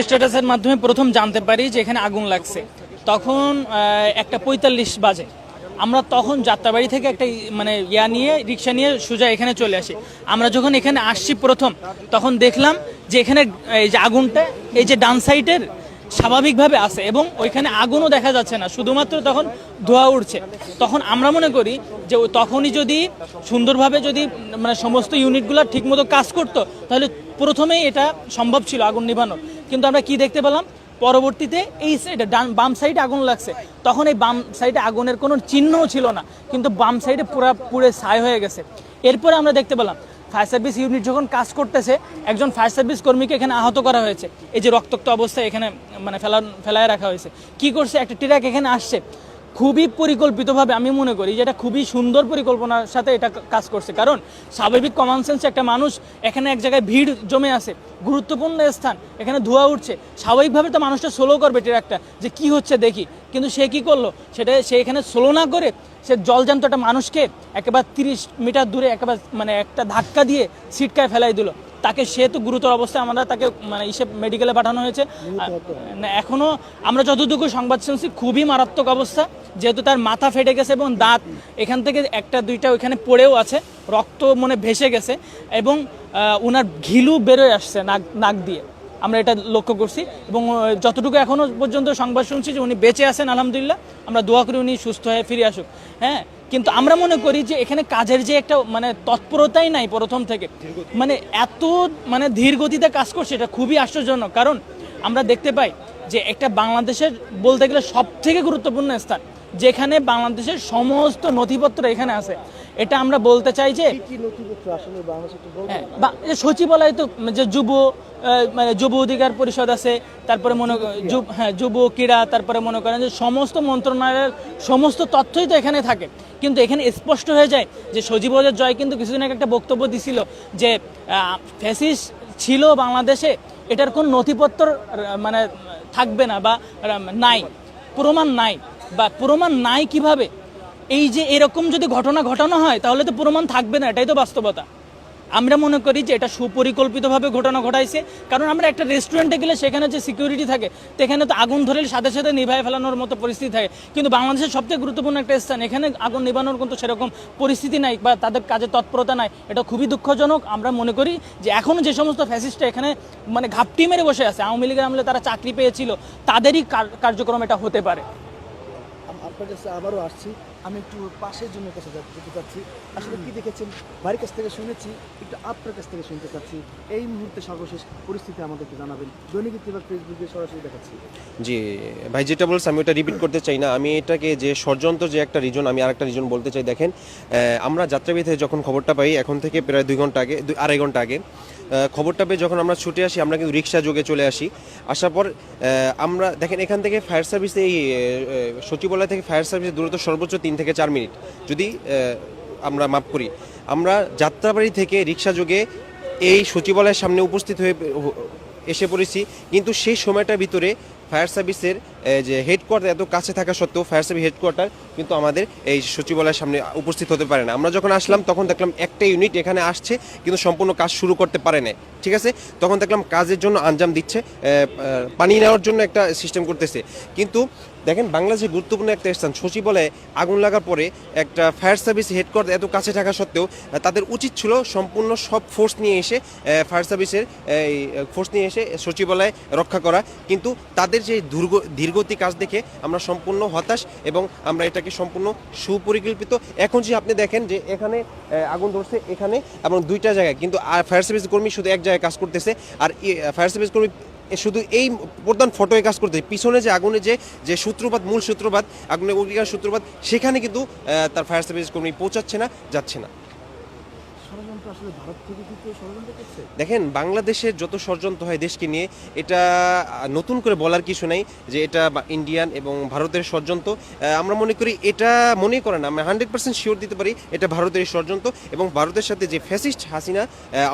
স্ট্যাটাসের মাধ্যমে প্রথম জানতে পারি যে এখানে আগুন লাগছে। তখন একটা পঁয়তাল্লিশ বাজে। আমরা তখন যাত্রাবাড়ি থেকে একটা মানে ইয়া নিয়ে, রিক্সা নিয়ে সোজা এখানে চলে আসি। আমরা যখন এখানে আসছি প্রথম, তখন দেখলাম যে এখানে, এই যে আগুনটা, এই যে ডান সাইডের স্বাভাবিকভাবে আছে এবং ওইখানে আগুনও দেখা যাচ্ছে না। শুধুমাত্র তখন ধোয়া উঠছে তখন আমরা মনে করি যে তখনই যদি সুন্দরভাবে যদি মানে সমস্ত ইউনিটগুলো ঠিকমতো কাজ করতো, তাহলে প্রথমেই এটা সম্ভব ছিল আগুন নিভানোর। কিন্তু আমরা কি দেখতে পেলাম? পরবর্তীতে এই সাইডে ডান, বাম সাইডে আগুন লাগছে। তখন এই বাম সাইডে আগুনের কোনো চিহ্নও ছিল না, কিন্তু বাম সাইডে পুরা, পুরে ছাই হয়ে গেছে। এরপরে আমরা দেখতে পেলাম ফায়ার সার্ভিস ইউনিট যখন কাজ করতেছে, একজন ফায়ার সার্ভিস কর্মীকে এখানে আহত করা হয়েছে। এই যে রক্তাক্ত অবস্থায় এখানে মানে ফেলা, ফেলায় রাখা হয়েছে। কি করছে? একটা ট্রাক এখানে আসছে। খুবই পরিকল্পিতভাবে আমি মনে করি যে এটা খুবই সুন্দর পরিকল্পনার সাথে এটা কাজ করছে। কারণ স্বাভাবিক কমন সেন্স একটা মানুষ এখানে এক জায়গায় ভিড় জমে আছে, গুরুত্বপূর্ণ স্থান, এখানে ধোয়া উঠছে, স্বাভাবিকভাবে তো মানুষটা স্লো করবে ট্রাকটা যে কি হচ্ছে দেখি। কিন্তু সে কি করল? সেটা সে এখানে স্লো না করে সে জলজান্ত একটা মানুষকে একেবারে তিরিশ মিটার দূরে একেবারে মানে একটা ধাক্কা দিয়ে ছিটকায় ফেলাই দিল। তাকে সে তো গুরুতর অবস্থায় আমরা তাকে মানে ইসে মেডিকেলে পাঠানো হয়েছে। আর, না, এখনও আমরা যতটুকু সংবাদ শুনছি খুবই মারাত্মক অবস্থা। যেহেতু তার মাথা ফেটে গেছে এবং দাঁত এখান থেকে একটা দুইটা ওইখানে পড়েও আছে রক্ত মনে ভেসে গেছে এবং ওনার ঘিলু বেরোয় আসছে নাক নাক দিয়ে। আমরা এটা লক্ষ্য করছি এবং যতটুকু এখনও পর্যন্ত সংবাদ শুনছি যে উনি বেঁচে আছেন আলহামদুলিল্লাহ। আমরা দোয়া করি উনি সুস্থ হয়ে ফিরে আসুক। হ্যাঁ কিন্তু আমরা মনে করি যে এখানে কাজের যে একটা মানে তৎপরতাই নাই প্রথম থেকে। মানে এত মানে ধীর গতিতে কাজ করছে, এটা খুবই আশ্চর্যজনক। কারণ আমরা দেখতে পাই যে একটা বাংলাদেশের বলতে গেলে সব থেকে গুরুত্বপূর্ণ স্থান, যেখানে বাংলাদেশের সমস্ত নথিপত্র এখানে আছে। এটা আমরা বলতে চাই যে? হ্যাঁ, বা- সচিবালয় তো যে যুব মানে যুব অধিকার পরিষদ আছে তারপরে মনে হ্যাঁ যুব ক্রীড়া তারপরে মনে করেন যে সমস্ত মন্ত্রণালয়ের সমস্ত তথ্যই তো এখানে থাকে। কিন্তু এখানে স্পষ্ট হয়ে যায় যে সজীবদের জয় কিন্তু কিছুদিন আগে একটা বক্তব্য দিছিল যে ফ্যাসিস ছিল বাংলাদেশে এটার কোন নথিপত্র মানে থাকবে না বা নাই প্রমাণ নাই। বা প্রমাণ নাই কীভাবে? এই যে এরকম যদি ঘটনা ঘটানো হয়, তাহলে তো প্রমাণ থাকবে না, এটাই তো বাস্তবতা। আমরা মনে করি যে এটা সুপরিকল্পিতভাবে ঘটনা ঘটাইছে, কারণ আমরা একটা রেস্টুরেন্টে গেলে সেখানে যে সিকিউরিটি থাকে, সেখানে তো আগুন ধরে সাথে সাথে নিভায় ফেলানোর মতো পরিস্থিতি থাকে। কিন্তু বাংলাদেশের সবথেকে গুরুত্বপূর্ণ একটা স্থান, এখানে আগুন নিবানোর কিন্তু সেরকম পরিস্থিতি নাই বা তাদের কাজে তৎপরতা নাই, এটা খুবই দুঃখজনক। আমরা মনে করি যে এখনও যে সমস্ত ফ্যাসিস্টরা এখানে মানে ঘাপটি মেরে বসে আছে, আওয়ামী লীগের আমলে তারা চাকরি পেয়েছিল, তাদেরই কার্যক্রম এটা হতে পারে। আসছি। আমি একটু পাশের জন্য কাছে যেতে চাচ্ছি। আসলে কি দেখেছেন? বাড়ির কাছ থেকে শুনেছি, একটু আপনার কাছ থেকে শুনতে চাচ্ছি। এই মুহূর্তে সর্বশেষ পরিস্থিতি আমাদেরকে জানাবেন। দৈনিক ইত্তেফাক ফেসবুকে সরাসরি দেখাচ্ছি। জি, ভাই, যেটা বলছে আমি ওটা রিপিট করতে চাই না। আমি এটাকে যে ষড়যন্ত্র যে একটা রিজন আমি আরেকটা রিজন বলতে চাই, দেখেন আমরা যাত্রাবিধে যখন খবরটা পাই, এখন থেকে প্রায় দুই ঘণ্টা আগে, দুই, আড়াই ঘণ্টা আগে খবরটা পেয়ে যখন আমরা ছুটে আসি, আমরা কিন্তু রিক্সা যোগে চলে আসি। আসার পর আমরা, দেখেন, এখান থেকে ফায়ার সার্ভিস এই সচিবালয় থেকে ফায়ার সার্ভিসের দূরত্ব সর্বোচ্চ তিন থেকে চার মিনিট। যদি আমরা মাপ করি। আমরা যাত্রাবাড়ি থেকে রিক্সা যোগে এই সচিবালয়ের সামনে উপস্থিত হয়ে এসে পড়েছি। কিন্তু সেই সময়টার ভিতরে ফায়ার সার্ভিসের যে হেডকোয়ার্টার এত কাছে থাকা সত্ত্বেও ফায়ার সার্ভিস হেডকোয়ার্টার কিন্তু আমাদের এই সচিবালয়ের সামনে উপস্থিত হতে পারে না। আমরা যখন আসলাম তখন দেখলাম একটা ইউনিট এখানে আসছে কিন্তু সম্পূর্ণ কাজ শুরু করতে পারে না ঠিক আছে? তখন দেখলাম কাজের জন্য আঞ্জাম দিচ্ছে পানি নেওয়ার জন্য একটা সিস্টেম করতেছে। কিন্তু দেখেন বাংলাদেশের গুরুত্বপূর্ণ একটা স্থান, সচিবালয়ে আগুন লাগার পরে একটা ফায়ার সার্ভিস হেডকোয়ার্টার এত কাছে থাকা সত্ত্বেও তাদের উচিত ছিল সম্পূর্ণ সব ফোর্স নিয়ে এসে ফায়ার সার্ভিসের এই ফোর্স নিয়ে এসে সচিবালয়ে রক্ষা করা। কিন্তু তাদের যে দুর্গ ধীরগতি কাজ দেখে আমরা সম্পূর্ণ হতাশ এবং আমরা এটাকে সম্পূর্ণ সুপরিকল্পিত। এখন যে আপনি দেখেন যে এখানে আগুন ধরছে এখানে এবং দুইটা জায়গায়, কিন্তু ফায়ার সার্ভিস কর্মী শুধু এক জায়গায় কাজ করতেছে। আর ফায়ার সার্ভিস কর্মী শুধু এই প্রধান ফটোয় কাজ করতে পিছনে যে আগুনে যে যে সূত্রপাত, মূল সূত্রপাত, আগুনে অগ্নিকার সূত্রপাত, সেখানে কিন্তু তার ফায়ার সার্ভিস কর্মী পৌঁছাচ্ছে না, যাচ্ছে না। দেখেন বাংলাদেশের যত ষড়যন্ত্র হয় দেশকে নিয়ে, এটা নতুন করে বলার কিছু নাই যে এটা ইন্ডিয়ান এবং ভারতের ষড়যন্ত্র। আমরা মনে করি এটা মনে করে না, আমরা হান্ড্রেড পার্সেন্ট শিওর দিতে পারি এটা ভারতের ষড়যন্ত্র এবং ভারতের সাথে যে ফ্যাসিস্ট হাসিনা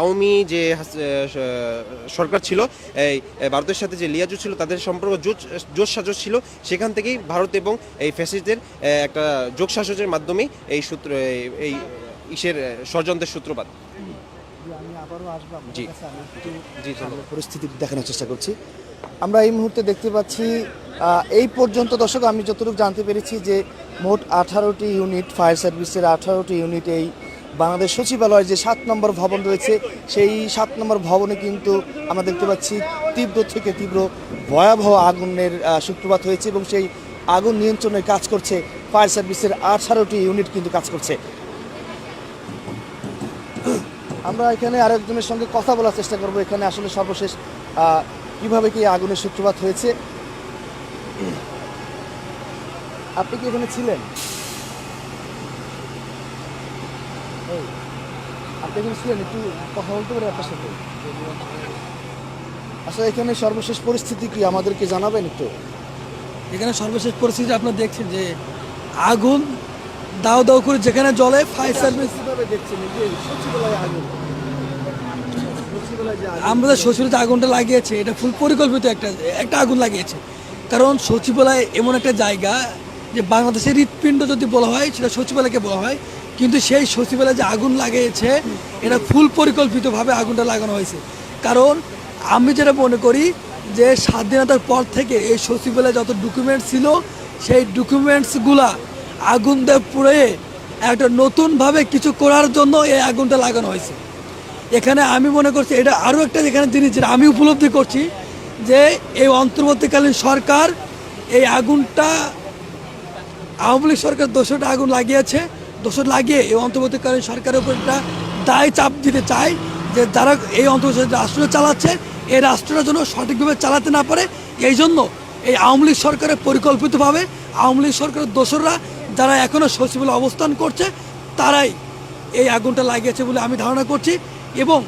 আওয়ামী যে সরকার ছিল ভারতের সাথে যে লিয়াজু ছিল, তাদের সম্পর্ক জোট সাজস ছিল, সেখান থেকেই ভারত এবং এই ফ্যাসিস্টদের একটা যোগ সাজসের মাধ্যমেই এই সূত্র এই ইসের ষড়যন্ত্রের সূত্রপাত। জি। জি, পরিস্থিতি দেখানোর চেষ্টা করছি। আমরা এই মুহূর্তে দেখতে পাচ্ছি এই পর্যন্ত দর্শক আমি যতটুকু জানতে পেরেছি যে মোট আঠারোটি ইউনিট ফায়ার সার্ভিসের আঠারোটি ইউনিট এই বাংলাদেশ সচিবালয়ের যে সাত নম্বর ভবন রয়েছে সেই সাত নম্বর ভবনে কিন্তু আমরা দেখতে পাচ্ছি তীব্র থেকে তীব্র ভয়াবহ আগুনের সূত্রপাত হয়েছে এবং সেই আগুন নিয়ন্ত্রণের কাজ করছে ফায়ার সার্ভিসের আঠারোটি ইউনিট কিন্তু কাজ করছে। আমরা এখানে আরেকজনের সঙ্গে কথা বলার চেষ্টা করব। এখানে আসলে সর্বশেষ কীভাবে কি আগুনের সূত্রপাত হয়েছে? আপনি কি এখানে ছিলেন? আপনি এখানে ছিলেন? একটু কথা বলতে পারি আপনার সাথে? আসলে এখানে সর্বশেষ পরিস্থিতি কি আমাদেরকে জানাবেন একটু? এখানে সর্বশেষ পরিস্থিতি আপনারা দেখছেন যে আগুন দাও দাও করে যেখানে জলে ফায়ার সার্ভিস দেখছেন? যে সচিবালয়ে আগুন। সচিবালয়ে যে আগুন আমাদের শ্বশুর যে আগুনটা লাগিয়েছে, এটা ফুল পরিকল্পিত একটা একটা আগুন লাগিয়েছে। কারণ সচিবালয় এমন একটা জায়গা যে বাংলাদেশের হৃৎপিণ্ড যদি বলা হয়, সেটা সচিবালয়কে বলা হয়, কিন্তু সেই সচিবালয়ে যে আগুন লাগিয়েছে, এটা ফুল পরিকল্পিতভাবে আগুনটা লাগানো হয়েছে। কারণ আমি যেটা মনে করি যে স্বাধীনতার পর থেকে এই সচিবালয়ে যত ডকুমেন্টস ছিল, সেই ডকুমেন্টসগুলা আগুন দিয়ে পুড়ে একটা নতুনভাবে কিছু করার জন্য এই আগুনটা লাগানো হয়েছে। এখানে আমি মনে করছি, এটা আরও একটা এখানে জিনিস যেটা আমি উপলব্ধি করছি, যে এই অন্তর্বর্তীকালীন সরকার এই আগুনটা, আওয়ামী লীগ সরকার দোষটা আগুন লাগিয়েছে দোষর লাগিয়ে এই অন্তর্বর্তীকালীন সরকারের উপর একটা দায় চাপ দিতে চায়, যে যারা এই অন্তর্বর্তী রাষ্ট্র চালাচ্ছে, এই রাষ্ট্রটা যেন সঠিকভাবে চালাতে না পারে, এই জন্য এই আওয়ামী লীগ সরকারের পরিকল্পিতভাবে আওয়ামী লীগ সরকারের দোসররা যারা এখনও সচিবালয়ে অবস্থান করছে, তারাই এই আগুনটা লাগিয়েছে বলে আমি ধারণা করছি। এবং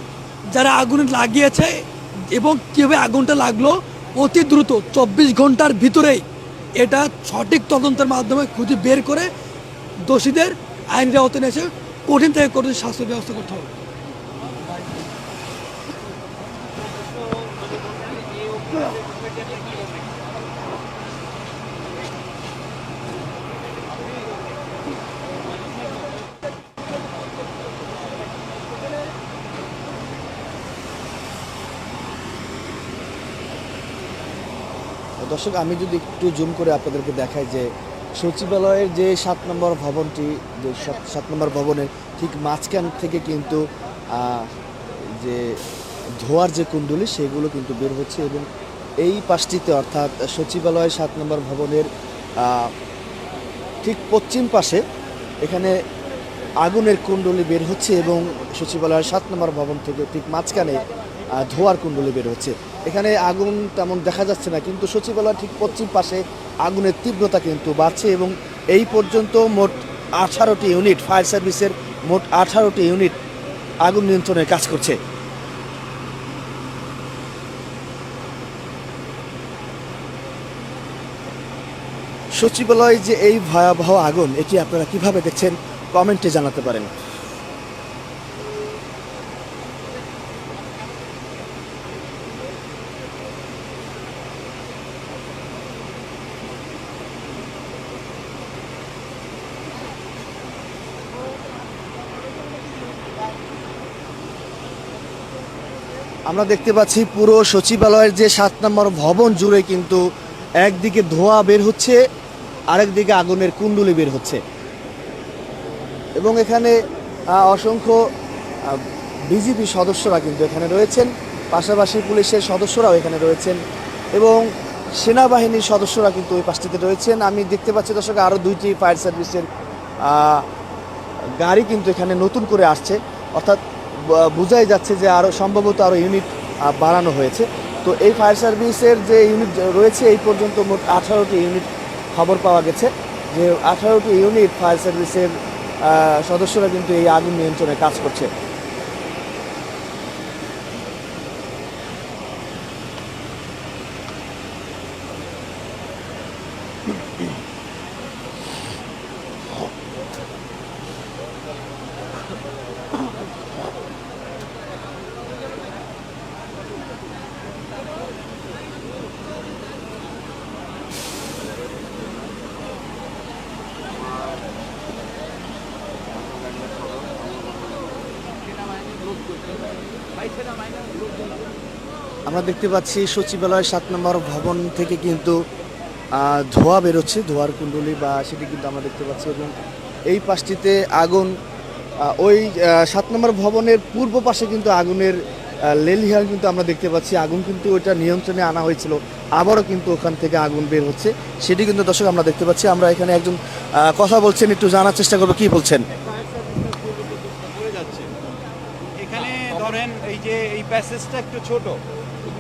যারা আগুন লাগিয়েছে এবং কীভাবে আগুনটা লাগল, অতি দ্রুত চব্বিশ ঘণ্টার ভিতরেই এটা সঠিক তদন্তের মাধ্যমে খুঁজে বের করে দোষীদের আইনের আওতায় এসে কঠিন থেকে কঠিন শাস্তির ব্যবস্থা করতে হবে। দর্শক, আমি যদি একটু জুম করে আপনাদেরকে দেখাই যে সচিবালয়ের যে সাত নম্বর ভবনটি, যে সাত- নম্বর ভবনের ঠিক মাঝখান থেকে কিন্তু যে ধোয়ার যে কুণ্ডলি, সেগুলো কিন্তু বের হচ্ছে এবং এই পাশটিতে অর্থাৎ সচিবালয় সাত নম্বর ভবনের ঠিক পশ্চিম পাশে এখানে আগুনের কুণ্ডলি বের হচ্ছে এবং সচিবালয়ের সাত নম্বর ভবন থেকে ঠিক মাঝখানে ধোঁয়ার কুণ্ডলি বের হচ্ছে। এখানে আগুন তেমন দেখা যাচ্ছে না, কিন্তু সচিবালয় ঠিক পশ্চিম পাশে আগুনের তীব্রতা কিন্তু বাড়ছে এবং এই পর্যন্ত মোট আঠারোটি ইউনিট, ফায়ার সার্ভিসের মোট আঠারোটি ইউনিট আগুন নিয়ন্ত্রণের কাজ করছে। সচিবালয় যে এই ভয়াবহ আগুন, এটি আপনারা কীভাবে দেখছেন, কমেন্টে জানাতে পারেন। আমরা দেখতে পাচ্ছি পুরো সচিবালয়ের যে সাত নম্বর ভবন জুড়ে কিন্তু একদিকে ধোঁয়া বের হচ্ছে, আরেকদিকে আগুনের কুণ্ডুলি বের হচ্ছে। এবং এখানে অসংখ্য বিজেপি সদস্যরা কিন্তু এখানে রয়েছেন, পাশাপাশি পুলিশের সদস্যরাও এখানে রয়েছেন এবং সেনাবাহিনীর সদস্যরা কিন্তু ওই পাশটিতে রয়েছেন। আমি দেখতে পাচ্ছি দর্শক আরও দুইটি ফায়ার সার্ভিসের গাড়ি কিন্তু এখানে নতুন করে আসছে। অর্থাৎ বোঝাই যাচ্ছে যে আরও সম্ভবত আরও ইউনিট বাড়ানো হয়েছে তো এই ফায়ার সার্ভিসের যে ইউনিট রয়েছে, এই পর্যন্ত মোট আঠারোটি ইউনিট খবর পাওয়া গেছে যে আঠারোটি ইউনিট ফায়ার সার্ভিসের সদস্যরা কিন্তু এই আগুন নিয়ন্ত্রণে কাজ করছে Mm-hmm. আমরা দেখতে পাচ্ছি সচিবালয় সাত নম্বর ভবন থেকে কিন্তু ধোঁয়া বেরোচ্ছে ধোঁয়ার কুণ্ডলি বা সেটি কিন্তু আমরা দেখতে পাচ্ছি। এবং এই পাশটিতে আগুন ওই সাত নম্বর ভবনের পূর্ব পাশে কিন্তু আগুনের আহ, লেলিহান কিন্তু আমরা দেখতে পাচ্ছি। আগুন কিন্তু ওইটা নিয়ন্ত্রণে আনা হয়েছিল। আবারও কিন্তু ওখান থেকে আগুন বের হচ্ছে। সেটি কিন্তু দর্শক আমরা দেখতে পাচ্ছি। আমরা এখানে একজন কথা বলছেন একটু জানার চেষ্টা করব। কি বলছেন? এখানে ধরেন এই যে এই প্যাসেজটা একটু ছোট।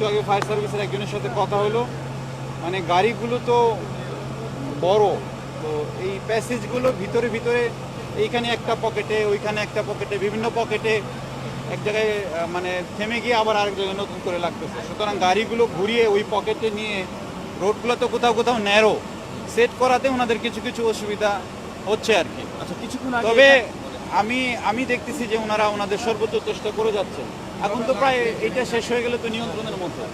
একটু আগে ফায়ার সার্ভিসের একজনের সাথে কথা হলো। মানে গাড়িগুলো তো বড় তো এই প্যাসেজগুলো ভিতরে ভিতরে এইখানে একটা পকেটে ওইখানে একটা পকেটে বিভিন্ন পকেটে এক জায়গায় মানে থেমে গিয়ে আবার আরেক জায়গায় নতুন করে লাগতেছে। সুতরাং গাড়িগুলো ঘুরিয়ে ওই পকেটে নিয়ে রোডগুলো তো কোথাও কোথাও ন্যারো সেট করাতে ওনাদের কিছু কিছু অসুবিধা হচ্ছে আর কি। আচ্ছা কিছুক্ষণ তবে আমি আমি দেখতেছি যে ওনারা ওনাদের সর্বোচ্চ চেষ্টা করে যাচ্ছেন। এখন তো প্রায় এটা শেষ হয়ে গেলে তো নিয়ন্ত্রণের মধ্যে।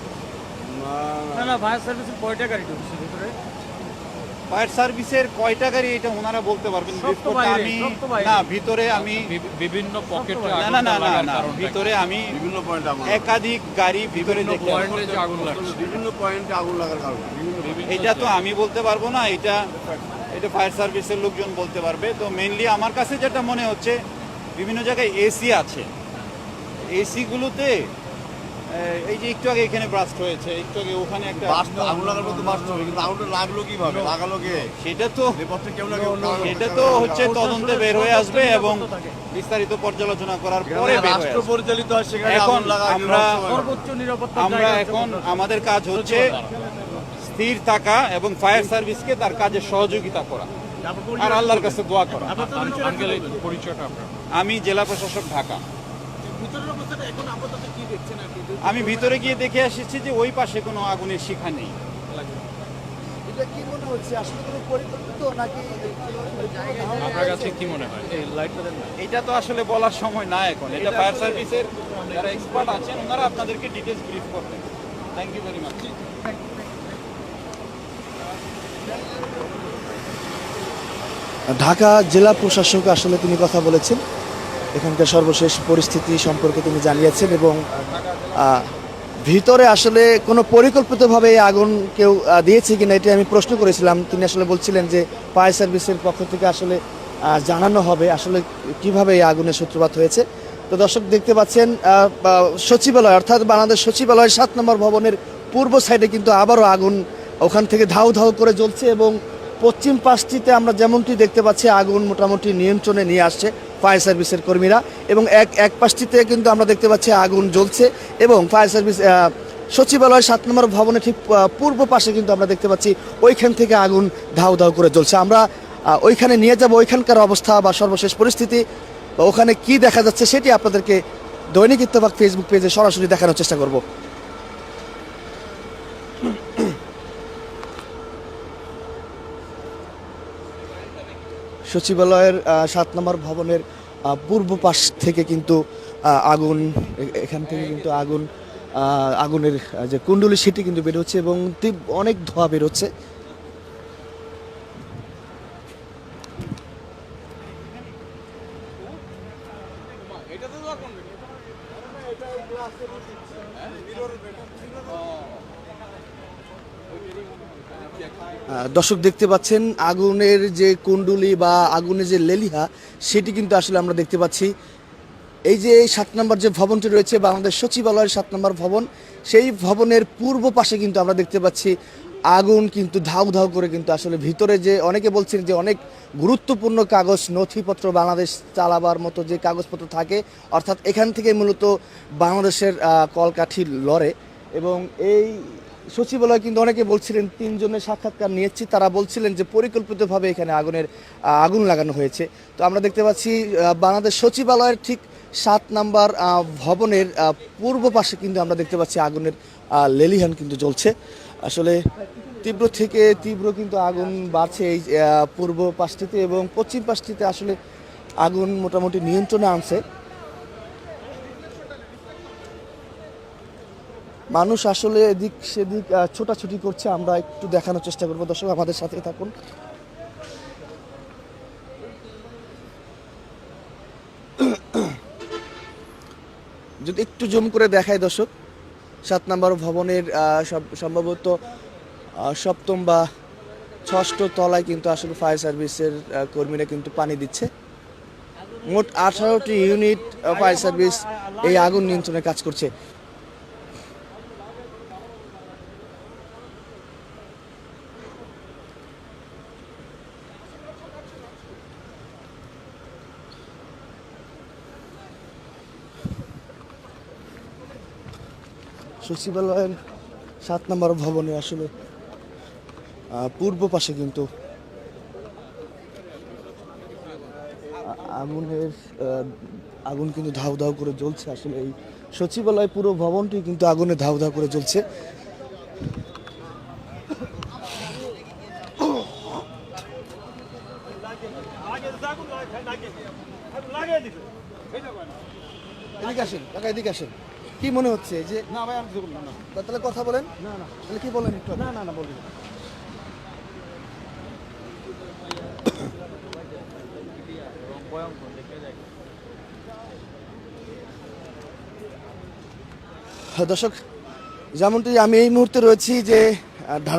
না না ফায়ার সার্ভিসের কয়টা গাড়ি ঢুকছে ভিতরে? ফায়ার সার্ভিসের কয়টা গাড়ি এটা ওনারা বলতে পারবেন। আমি। না ভিতরে আমি বিভিন্ন পকেটে না না না না ভিতরে আমি বিভিন্ন পয়েন্টে আগুন একাধিক গাড়ি ভিতরে দেখে পয়েন্টে আগুন লাগছে। বিভিন্ন পয়েন্টে আগুন লাগার কারণে। এটা তো আমি বলতে পারব না এটা এটা ফায়ার সার্ভিসের লোকজন বলতে পারবে। তো মেইনলি আমার কাছে যেটা মনে হচ্ছে বিভিন্ন জায়গায় এসি আছে। এসিগুলোতে এই যে একটু আগে এখানে ব্রাস্ট হয়েছে একটু আগে ওখানে একটা বাস আগুন লাগার মতো হবে কিন্তু আগুনটা লাগল কীভাবে? লাগালো কে? সেটা তো কেউ তো হচ্ছে তদন্তে বের হয়ে আসবে এবং বিস্তারিত পর্যালোচনা করার পরে রাষ্ট্র পরিচালিত হয় সেখানে এখন আগুন লাগা আমরা সর্বোচ্চ নিরাপত্তা আমরা এখন আমাদের কাজ হচ্ছে স্থির থাকা এবং ফায়ার সার্ভিসকে তার কাজে সহযোগিতা করা। আর আল্লাহর কাছে দোয়া করা। আমি জেলা প্রশাসক ঢাকা। আমি ভিতরে গিয়ে দেখে এসেছি যে ওই পাশে কোনো আগুনের শিখা নেই। এটা কি মনে হচ্ছে? আসলে কোনো পরিকল্পিত নাকি আপনার কাছে কি মনে হয়? এই লাইটটা দেন এটা তো আসলে বলার সময় না এখন। এটা ফায়ার সার্ভিসের যারা এক্সপার্ট আছেন ওনারা আপনাদেরকে ডিটেলস ব্রিফ করবেন। Thank you very much Dhaka জেলা প্রশাসক আসলে তিনি কথা বলেছেন। এখানকার সর্বশেষ পরিস্থিতি সম্পর্কে তিনি জানিয়েছেন এবং ভিতরে আসলে কোনো পরিকল্পিতভাবে এই আগুন কেউ দিয়েছে কিনা এটি আমি প্রশ্ন করেছিলাম। তিনি আসলে বলছিলেন যে ফায়ার সার্ভিসের পক্ষ থেকে আসলে জানানো হবে আসলে কীভাবে এই আগুনের সূত্রপাত হয়েছে। তো দর্শক দেখতে পাচ্ছেন সচিবালয় অর্থাৎ বাংলাদেশ সচিবালয়ের সাত নম্বর ভবনের পূর্ব সাইডে কিন্তু আবারও আগুন ওখান থেকে ধাউ ধাউ করে জ্বলছে এবং পশ্চিম পাশটিতে আমরা যেমনটি দেখতে পাচ্ছি, আগুন মোটামুটি নিয়ন্ত্রণে নিয়ে আসছে। ফায়ার সার্ভিসের কর্মীরা এবং এক এক পাশটিতে কিন্তু আমরা দেখতে পাচ্ছি আগুন জ্বলছে এবং ফায়ার সার্ভিস সচিবালয় সাত নম্বর ভবনের ঠিক পূর্ব পাশে কিন্তু আমরা দেখতে পাচ্ছি ওইখান থেকে আগুন ধাউ ধাউ করে জ্বলছে। আমরা ওইখানে নিয়ে যাব, ওইখানকার অবস্থা বা সর্বশেষ পরিস্থিতি বা ওখানে কি দেখা যাচ্ছে সেটি আপনাদেরকে দৈনিক ইত্তেফাক ফেসবুক পেজে সরাসরি দেখানোর চেষ্টা করব। সচিবালয়ের সাত নম্বর ভবনের পূর্ব পাশ থেকে কিন্তু আগুন এখান থেকে কিন্তু আগুন আগুনের যে কুণ্ডলি সেটি কিন্তু বেরোচ্ছে এবং অনেক ধোঁয়া বেরোচ্ছে আহ, দর্শক দেখতে পাচ্ছেন, আগুনের যে কুণ্ডুলি বা আগুনের যে লেলিহা, সেটি কিন্তু আসলে আমরা দেখতে পাচ্ছি। এই যে এই সাত নম্বর যে ভবনটি রয়েছে, বাংলাদেশ সচিবালয়ের সাত নম্বর ভবন, সেই ভবনের পূর্ব পাশে কিন্তু আমরা দেখতে পাচ্ছি আগুন কিন্তু ধাউ ধাউ করে কিন্তু আসলে ভিতরে যে অনেকে বলছেন যে অনেক গুরুত্বপূর্ণ কাগজ, নথিপত্র বাংলাদেশ চালাবার মতো যে কাগজপত্র থাকে, অর্থাৎ এখান থেকে মূলত বাংলাদেশের কলকাঠি লড়ে। এবং এই সচিবালয় কিন্তু অনেকে বলছিলেন, তিনজনের সাক্ষাৎকার নিয়েছি। তারা বলছিলেন যে পরিকল্পিতভাবে এখানে আগুনের আগুন লাগানো হয়েছে। তো আমরা দেখতে পাচ্ছি বাংলাদেশ সচিবালয়ের ঠিক সাত নাম্বার ভবনের পূর্ব পাশে কিন্তু আমরা দেখতে পাচ্ছি আগুনের লেলিহান কিন্তু জ্বলছে। আসলে তীব্র থেকে তীব্র কিন্তু আগুন বাড়ছে এই পূর্ব পাশটিতে এবং পশ্চিম পাশটিতে আসলে আগুন মোটামুটি নিয়ন্ত্রণে আনছে। মানুষ আসলে এদিক সেদিক ছোটাছুটি করছে, আমরা একটু দেখানোর চেষ্টা করব। দর্শক, আমাদের সাথে থাকুন। যদি একটু জুম করে দেখায় দর্শক, সাত নম্বর ভবনের সম্ভবত সপ্তম বা ষষ্ঠ তলায় কিন্তু আসলে ফায়ার সার্ভিসের কর্মীরা কিন্তু পানি দিচ্ছে। মোট আঠারোটি ইউনিট ফায়ার সার্ভিস এই আগুন নিয়ন্ত্রণে কাজ করছে। সচিবালয়ের সাত নম্বর ভবনে আসলে পূর্ব পাশে কিন্তু আগুনের আগুন কিন্তু ধাউ ধাউ করে জ্বলছে আসলে এই সচিবালয় পুরো ভবনটি কিন্তু আগুনে ধাউ ধাউ করে জ্বলছে। এদিকে আসেন এদিকে আসেন। কি মনে হচ্ছে যে না ভাই আমি কিছু না। তাহলে কথা বলেন। না না। তাহলে কি বলেন একটু? না না না বলবেন হ্যাঁ, দর্শক যেমনটি আমি এই মুহূর্তে রয়েছি যে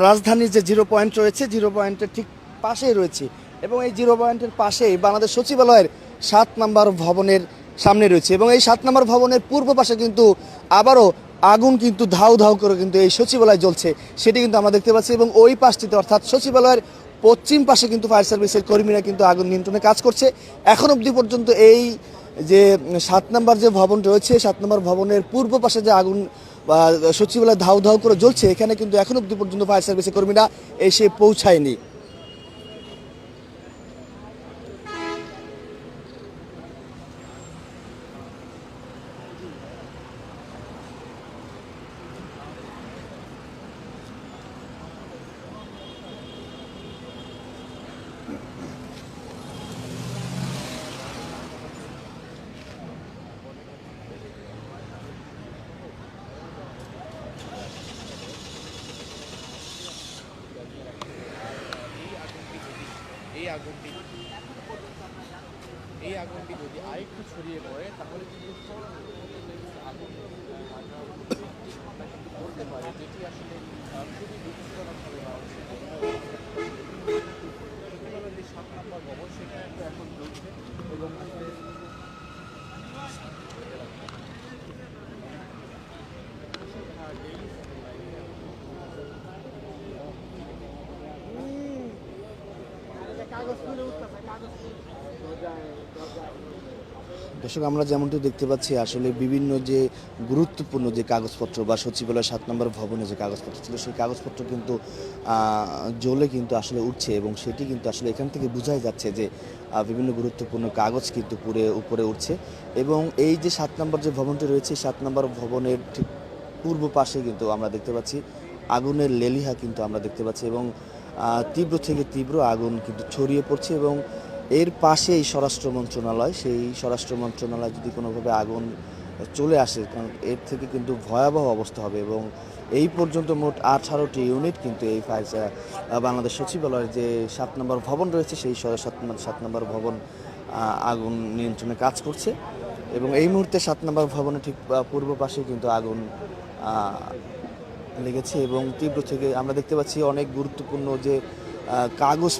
রাজধানীর যে জিরো পয়েন্ট রয়েছে জিরো পয়েন্টের ঠিক পাশেই রয়েছে। এবং এই জিরো পয়েন্টের পাশেই বাংলাদেশ সচিবালয়ের সাত নম্বর ভবনের সামনে রয়েছে এবং এই সাত নম্বর ভবনের পূর্ব পাশে কিন্তু আবারও আগুন কিন্তু ধাউ ধাউ করে কিন্তু এই সচিবালয় জ্বলছে, সেটি কিন্তু আমরা দেখতে পাচ্ছি এবং ওই পাশটিতে অর্থাৎ সচিবালয়ের পশ্চিম পাশে কিন্তু ফায়ার সার্ভিসের কর্মীরা কিন্তু আগুন নিয়ন্ত্রণে কাজ করছে। এখন অবধি পর্যন্ত এই যে সাত নম্বর যে ভবন রয়েছে, সাত নম্বর ভবনের পূর্ব পাশে যে আগুন সচিবালয় ধাউ ধাউ করে জ্বলছে, এখানে কিন্তু এখন অবধি পর্যন্ত ফায়ার সার্ভিসের কর্মীরা এসে পৌঁছায়নি। এই আগুনটি। এই আগুনটি যদি আরেকটু ছড়িয়ে পড়ে, তাহলে কিন্তু আগুন বলতে পারে, যেটি আসলে খুবই দুঃখজনক হবে সচিবালয়ের সাত নম্বর ভবন সেখানে দর্শক, আমরা যেমনটি দেখতে পাচ্ছি, আসলে বিভিন্ন যে গুরুত্বপূর্ণ যে কাগজপত্র বা সচিবালয় সাত নম্বর ভবনে যে কাগজপত্র ছিল, সেই কাগজপত্র কিন্তু জ্বলে কিন্তু আসলে উঠছে এবং সেটি কিন্তু আসলে এখান থেকে বোঝাই যাচ্ছে যে বিভিন্ন গুরুত্বপূর্ণ কাগজ কিন্তু পুরে, উপরে উঠছে এবং এই যে সাত নম্বর যে ভবনটি রয়েছে সাত নম্বর ভবনের ঠিক পূর্ব পাশে কিন্তু আমরা দেখতে পাচ্ছি, আগুনের লেলিহা কিন্তু আমরা দেখতে পাচ্ছি এবং তীব্র থেকে তীব্র আগুন কিন্তু ছড়িয়ে পড়ছে এবং এর পাশেই স্বরাষ্ট্র মন্ত্রণালয়, সেই স্বরাষ্ট্র মন্ত্রণালয় যদি কোনোভাবে আগুন চলে আসে, কারণ এর থেকে কিন্তু ভয়াবহ অবস্থা হবে এবং এই পর্যন্ত মোট আঠারোটি ইউনিট কিন্তু এই ফায়ার বাংলাদেশ সচিবালয়ের যে সাত নম্বর ভবন রয়েছে, সেই সাত সাত নম্বর ভবন আগুন নিয়ন্ত্রণে কাজ করছে এবং এই মুহূর্তে সাত নম্বর ভবনের ঠিক পূর্ব পাশে কিন্তু আগুন লেগেছে এবং তীব্র থেকে আমরা দেখতে পাচ্ছি অনেক গুরুত্বপূর্ণ যে কাগজ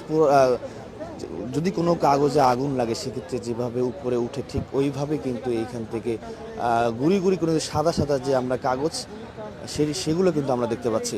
যদি কোনো কাগজে আগুন লাগে, সেক্ষেত্রে যেভাবে উপরে উঠে ঠিক ওইভাবে কিন্তু এইখান থেকে গুড়ি গুড়ি যে সাদা সাদা যে আমরা কাগজ সেই সেগুলো কিন্তু আমরা দেখতে পাচ্ছি।